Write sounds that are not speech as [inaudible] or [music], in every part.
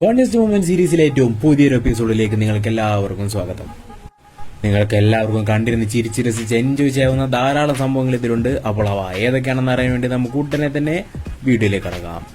Contest woman സീരീസിലെ ഏറ്റവും പുതിയൊരു എപ്പിസോഡിലേക്ക് നിങ്ങൾക്ക് എല്ലാവർക്കും സ്വാഗതം. നിങ്ങൾക്ക് എല്ലാവർക്കും കണ്ടിരുന്ന് ചിരിച്ച് രസിച്ച് എൻജോയ് ചെയ്യാവുന്ന ധാരാളം സംഭവങ്ങൾ ഇതിലുണ്ട്. അപ്പോൾ അവ ഏതൊക്കെയാണെന്ന് അറിയാൻ വേണ്ടി നമുക്ക് ഉടനെ തന്നെ വീഡിയോയിലേക്ക് കടക്കാം.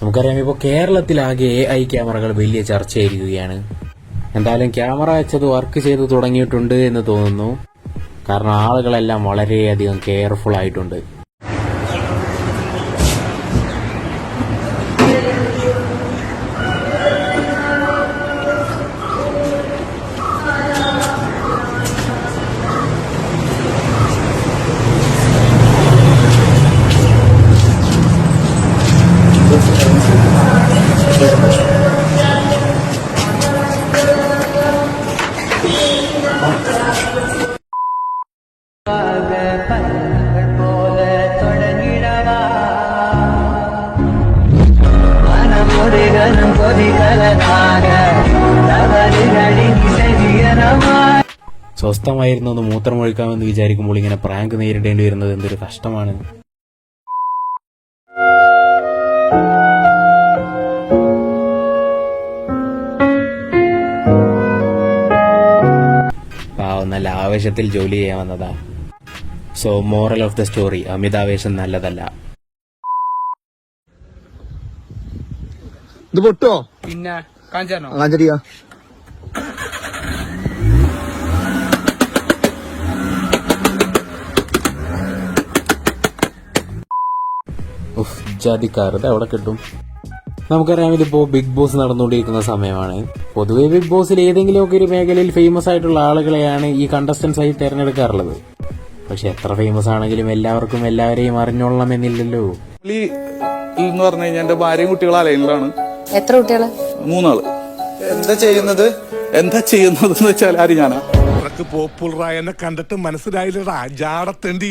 നമുക്കറിയാം ഇപ്പോൾ കേരളത്തിലാകെ എ ഐ ക്യാമറകൾ വലിയ ചർച്ചയായിരിക്കുകയാണ്. എന്തായാലും ക്യാമറ വെച്ചത് വർക്ക് ചെയ്ത് തുടങ്ങിയിട്ടുണ്ട് എന്ന് തോന്നുന്നു. കാരണം ആളുകളെല്ലാം വളരെയധികം കെയർഫുൾ ആയിട്ടുണ്ട്. സ്വസ്ഥമായിരുന്നു ഒന്ന് മൂത്രമൊഴിക്കാമെന്ന് വിചാരിക്കുമ്പോൾ ഇങ്ങനെ പ്രാങ്ക് നേരിടേണ്ടി വരുന്നത് എന്തൊരു കഷ്ടമാണ്. നല്ല ആവേശത്തിൽ ജോലി ചെയ്യാൻ വന്നതാ. So moral of the story അമിതാവേശം നല്ലതല്ല. ഇത് പൊട്ടോ? പിന്നെ കാഞ്ചാനോ? കാഞ്ചടിയാ? ഉഫ്, അവിടെ ഇത് കിട്ടും? നമുക്കറിയാം ഇതിപ്പോ ബിഗ് ബോസ് നടന്നുകൊണ്ടിരിക്കുന്ന സമയമാണ്. പൊതുവെ ബിഗ് ബോസിൽ ഏതെങ്കിലുമൊക്കെ ഒരു മേഖലയിൽ ഫേമസ് ആയിട്ടുള്ള ആളുകളെയാണ് ഈ കണ്ടസ്റ്റൻസ് ആയി തിരഞ്ഞെടുക്കാറുള്ളത്. പക്ഷെ എത്ര ഫേമസ് ആണെങ്കിലും എല്ലാവർക്കും എല്ലാവരെയും അറിഞ്ഞോളണം എന്നില്ലല്ലോ പുള്ളി എന്ന് പറഞ്ഞു കഴിഞ്ഞാൽ എന്റെ ഭാര്യയും കുട്ടികളും അലൈനിലാണ് എത്ര കുട്ടികൾ? മൂന്നാൾ. എന്താ ചെയ്യുന്നത്? എന്താ ചെയ്യുന്നത് എന്ന് വെച്ചാൽ ആര് ഞാനാ? പോപ്പുലറായ എന്നെ കണ്ടിട്ട് മനസ്സിലായില്ലടാ. ജാടത്തേണ്ടി.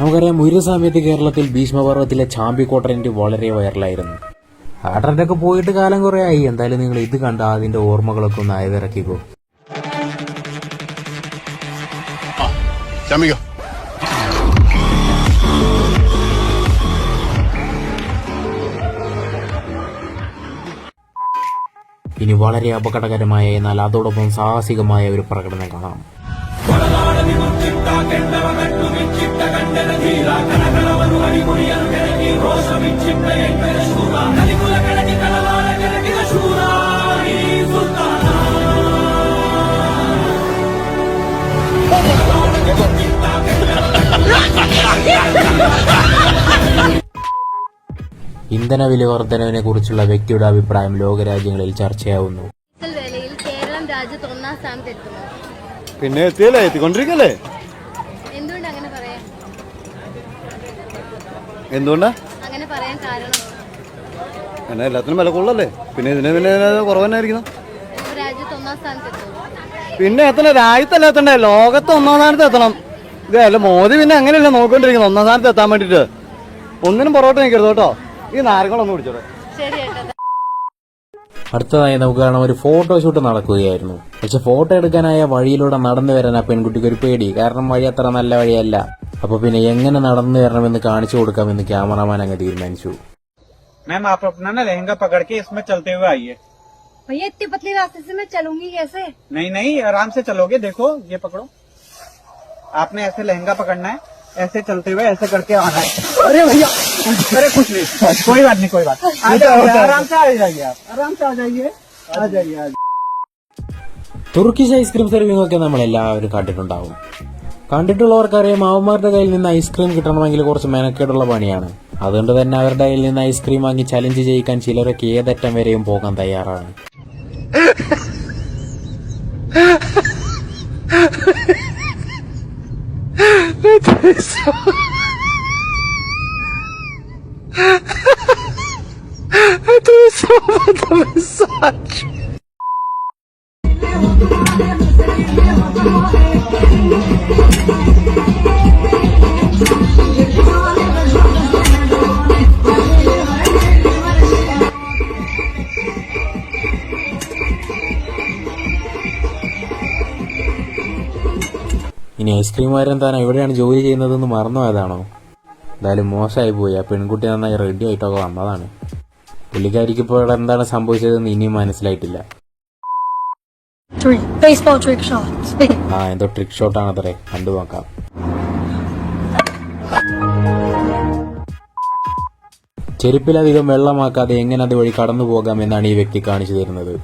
നമുക്കറിയാം ഒരു സമയത്ത് കേരളത്തിൽ ഭീഷ്മപർവത്തിലെ ചാമ്പിക്കോട്ട ട്രെൻഡ് വളരെ വൈറലായിരുന്നു. ആ ട്രെൻഡൊക്കെ പോയിട്ട് കാലം കുറെ ആയി. എന്തായാലും നിങ്ങൾ ഇത് കണ്ട അതിന്റെ ഓർമ്മകളൊക്കെ ഒന്ന് അയവിറക്കിക്കോ ചമിക ഇനി വളരെ അപകടകരമായ എന്നാൽ അതോടൊപ്പം സാഹസികമായ ഒരു പ്രകടനം കാണാം. ഇന്ധന വില വർധനവിനെ കുറിച്ചുള്ള വ്യക്തിയുടെ അഭിപ്രായം ലോകരാജ്യങ്ങളിൽ ചർച്ചയാവുന്നു. വിലയിൽ കേരളം രാജ്യത്ത് ഒന്നാം സ്ഥാനത്തെത്തുന്നു പിന്നെ എത്തിയല്ലേ? എത്തിക്കൊണ്ടിരിക്കല്ലേ? എന്തുകൊണ്ട് അങ്ങനെ പറയാൻ? എന്തുകൊണ്ടാ? അങ്ങനെ പറയാൻ കാരണം? എന്നാ എല്ലാത്തിനും വില കൊള്ളല്ലേ പിന്നെ ഇതിനെ പിന്നെ കുറവ് തന്നെ ആയിരിക്കണം ഇപ്പൊ രാജ്യത്ത് ഒന്നാം സ്ഥാനത്തെത്തുന്നു പിന്നെ എത്തണേ. രാജ്യത്തല്ല എത്തണ്ടേ ലോകത്ത് ഒന്നാം സ്ഥാനത്ത് എത്തണം. ഇതേ അല്ല മോദി പിന്നെ അങ്ങനെയല്ല നോക്കിക്കൊണ്ടിരിക്കുന്നത്. ഒന്നാം സ്ഥാനത്ത് എത്താൻ വേണ്ടിട്ട് ഒന്നിനും പുറകോട്ട് നിൽക്കരുത് കേട്ടോ. ഈ നാരങ്ങളൊന്നും കുടിച്ചോട്ടെ ശരി ഏട്ടാ അടുത്തതായി നമുക്ക് കാണാം ഒരു ഫോട്ടോഷൂട്ട് നടക്കുകയായിരുന്നു പക്ഷെ ഫോട്ടോ എടുക്കാനായ വഴിയിലൂടെ നടന്നു വരാൻ ആ പെൺകുട്ടിക്ക് ഒരു പേടി കാരണം വഴി അത്ര നല്ല വഴിയല്ല അപ്പൊ പിന്നെ എങ്ങനെ നടന്നു വരണമെന്ന് കാണിച്ചു കൊടുക്കാമെന്ന് ക്യാമറാമാൻ അങ്ങ് തീരുമാനിച്ചു मैम आप अपना ना लहंगा पकड़ के इसमें चलते हुए आइए भैया इतनी पतली रास्ते से मैं चलूंगी कैसे नहीं नहीं आराम से चलोगे देखो ये पकड़ो आपने ऐसे लहंगा पकड़ना है ऐसे चलते हुए ऐसे करके आना है अरे भैया अरे कुछ नहीं कोई बात नहीं कोई बात आ जाइए आराम से आ जाइए आप आराम से आ जाइए आ जाइए आ जाइए തുർക്കിഷ് ഐസ്ക്രീം സെർവിംഗ് ഒക്കെ നമ്മൾ എല്ലാവരും കണ്ടിട്ടുണ്ടാവും കണ്ടിട്ടുള്ളവർക്കറിയാം അവന്മാരുടെ കയ്യിൽ നിന്ന് ഐസ്ക്രീം കിട്ടണമെങ്കിൽ കുറച്ച് മെനക്കേടുള്ള പണിയാണ് അതുകൊണ്ട് തന്നെ അവരുടെ കയ്യിൽ നിന്ന് ഐസ്ക്രീം വാങ്ങി ചലഞ്ച് ചെയ്യിക്കാൻ ചിലരൊക്കെ ഏതറ്റം വരെയും പോകാൻ തയ്യാറാണ് ും [laughs] Свобода mensagem. ഇനി ഐസ്ക്രീമുകാരൻ താൻ എവിടെയാണ് ജോലി ചെയ്യുന്നതെന്ന് മറന്നുപോയതാണോ എന്തായാലും മോശമായി പോയി ആ പെൺകുട്ടി നന്നായി റെഡി ആയിട്ടൊക്കെ വന്നതാണ് പുള്ളിക്കാരിക്ക് ഇപ്പോൾ ഇവിടെ എന്താണ് സംഭവിച്ചതെന്ന് ഇനിയും മനസ്സിലായിട്ടില്ല. Three baseball trick shots. ആ എന്തോ ട്രിക് ഷോട്ട് ആണത്രേ കണ്ടു നോക്കാം. ചെരുപ്പിലധികം വെള്ളമാക്കാതെ എങ്ങനെ അതുവഴി കടന്നു പോകാം എന്നാണ് ഈ വ്യക്തി കാണിച്ചു തരുന്നത്.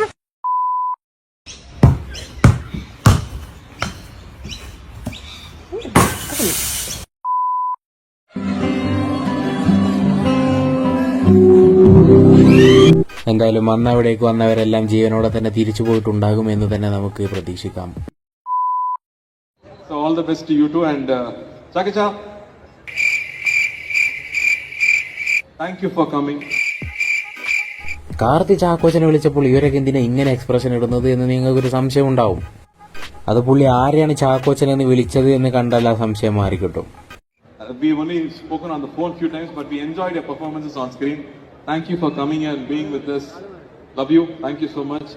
[laughs] എന്തായാലും അന്ന് അവിടേക്ക് വന്നവരെല്ലാം ജീവനോടെ തന്നെ തിരിച്ചു പോയിട്ടുണ്ടാകും എന്ന് തന്നെ നമുക്ക് പ്രതീക്ഷിക്കാം So all the best to you too and uh, Chakacha. Thank you for coming. Karti ചാക്കോച്ചനെ വിളിച്ചപ്പോൾ ഇവരൊക്കെ എന്തിനാ ഇങ്ങനെ എക്സ്പ്രഷൻ ഇടുന്നത് എന്ന് നിങ്ങൾക്ക് ഒരു സംശയം ഉണ്ടാവും അത് പുള്ളി ആരെയാണ് ചാക്കോച്ചൻ എന്ന് വിളിച്ചത് എന്ന് കണ്ടാൽ ആ സംശയം മാറിക്കിട്ടും Uh, we've only spoken on the phone few times, but we enjoyed your performances on screen. Thank you for coming here and being with us. Love you. Thank you so much.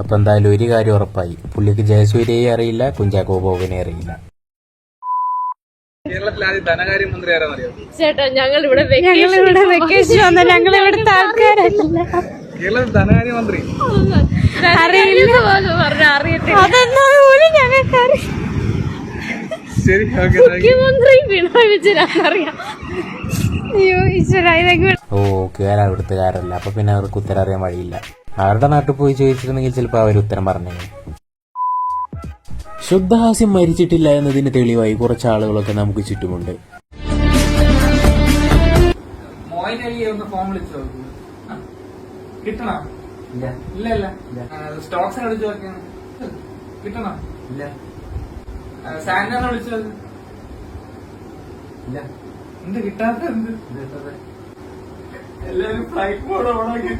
അപ്പൊ എന്തായാലും ഒരു കാര്യം ഉറപ്പായി. പുള്ളിക്ക് ജയസൂര്യയെ അറിയില്ല കുഞ്ചാക്കോ ബോബനെ അറിയില്ല ചേട്ടാ ഞങ്ങൾ ഇവിടെ ഞങ്ങൾ ഇവിടെ വെക്കേഷൻ വന്ന. ഞങ്ങൾ ഇവിടുത്തെ ആൾക്കാരല്ല അറിയില്ല. പറഞ്ഞു അറിയട്ടെ അതെന്നാ പോലും ഞങ്ങൾക്ക് മുഖ്യമന്ത്രി പിണറായി വിജയൻ ഇതൊക്കെ ഓ കേരള അവിടുത്തുകാരല്ല അപ്പൊ പിന്നെ അവർക്ക് ഉത്തരം അറിയാൻ വഴിയില്ല. അവരുടെ നാട്ടിൽ പോയി ചോദിച്ചിരുന്നെങ്കിൽ ചിലപ്പോൾ അവർ ഉത്തരം പറഞ്ഞു ശുദ്ധഹാസ്യം മരിച്ചിട്ടില്ല എന്നതിന് തെളിവായി കുറച്ച് ആളുകളൊക്കെ നമുക്ക് ചുറ്റുമുണ്ട്. കിട്ടണോ? ഇല്ല. ഇല്ല സ്റ്റോക്സിനെ വിളിച്ചു നോക്കിയാണ് കിട്ടണോ? ഇല്ല. സാനിനെ വിളിച്ചു? നോക്ക് ഇല്ല. എന്ത് കിട്ടാത്ത എന്ത്? എല്ലാരും ഫ്ലൈറ്റ് മോഡ് ഓണാക്കി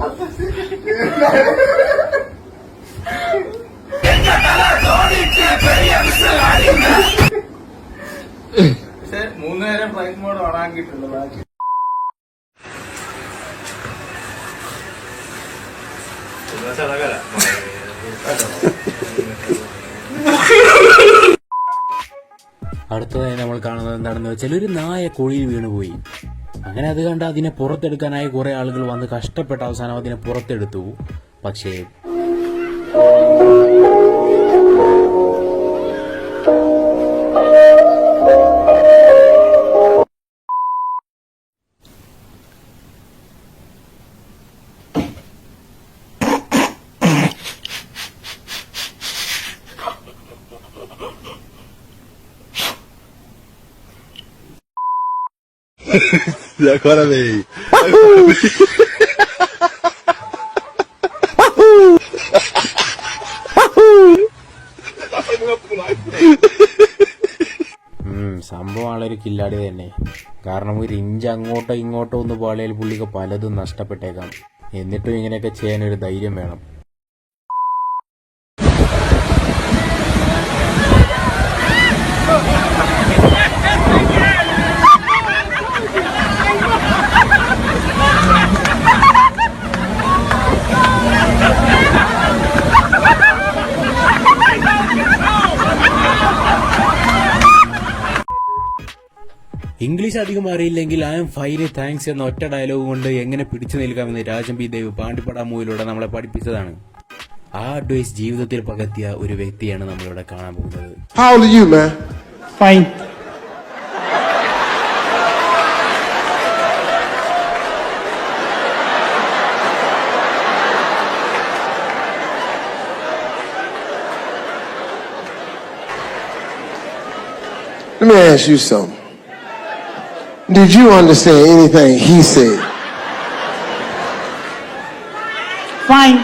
പക്ഷെ അടുത്തതായി നമ്മൾ കാണുന്നത് എന്താണെന്ന് വെച്ചാൽ ഒരു നായ കുഴിയിൽ വീണുപോയി. അങ്ങനെ അത് കണ്ട് അതിനെ പുറത്തെടുക്കാനായി കുറേ ആളുകൾ വന്ന് കഷ്ടപ്പെട്ട അവസാനം അതിനെ പുറത്തെടുത്തു. പക്ഷേ [laughs] ഉം, സംഭവം ആളൊരു കില്ലാടി തന്നെ. കാരണം ഒരു ഇഞ്ച് അങ്ങോട്ടോ ഇങ്ങോട്ടോ ഒന്ന് പാളിയാൽ പുള്ളിക്ക് പലതും നഷ്ടപ്പെട്ടേക്കാം. എന്നിട്ടും ഇങ്ങനെയൊക്കെ ചെയ്യാൻ ഒരു ധൈര്യം വേണം. ഇംഗ്ലീഷ് അധികം അറിയില്ലെങ്കിൽ ഐ എം ഫൈന് താങ്ക്സ് എന്ന ഒറ്റ ഡയലോഗ് കൊണ്ട് എങ്ങനെ പിടിച്ചു നിൽക്കാമെന്ന് രാജൻ പി ദേവ് പാണ്ടിപ്പട മൂവിലൂടെ നമ്മളെ പഠിപ്പിച്ചതാണ് ആ അഡ്വൈസ് ജീവിതത്തിൽ പകർത്തിയ ഒരു വ്യക്തിയാണ് നമ്മളിവിടെ കാണാൻ പോകുന്നത് How old are you, man? Fine. Let me ask you something. Did you understand anything he said? Fine.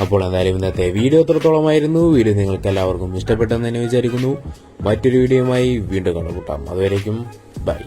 അപ്പോൾ എന്തായാലും ഇന്നത്തെ വീഡിയോ എത്രത്തോളമായിരുന്നു വീഡിയോ നിങ്ങൾക്ക് എല്ലാവർക്കും ഇഷ്ടപ്പെട്ടെന്ന് തന്നെ വിചാരിക്കുന്നു മറ്റൊരു വീഡിയോയുമായി വീണ്ടും കണ്ടുമുട്ടാം അതുവരേക്കും ബൈ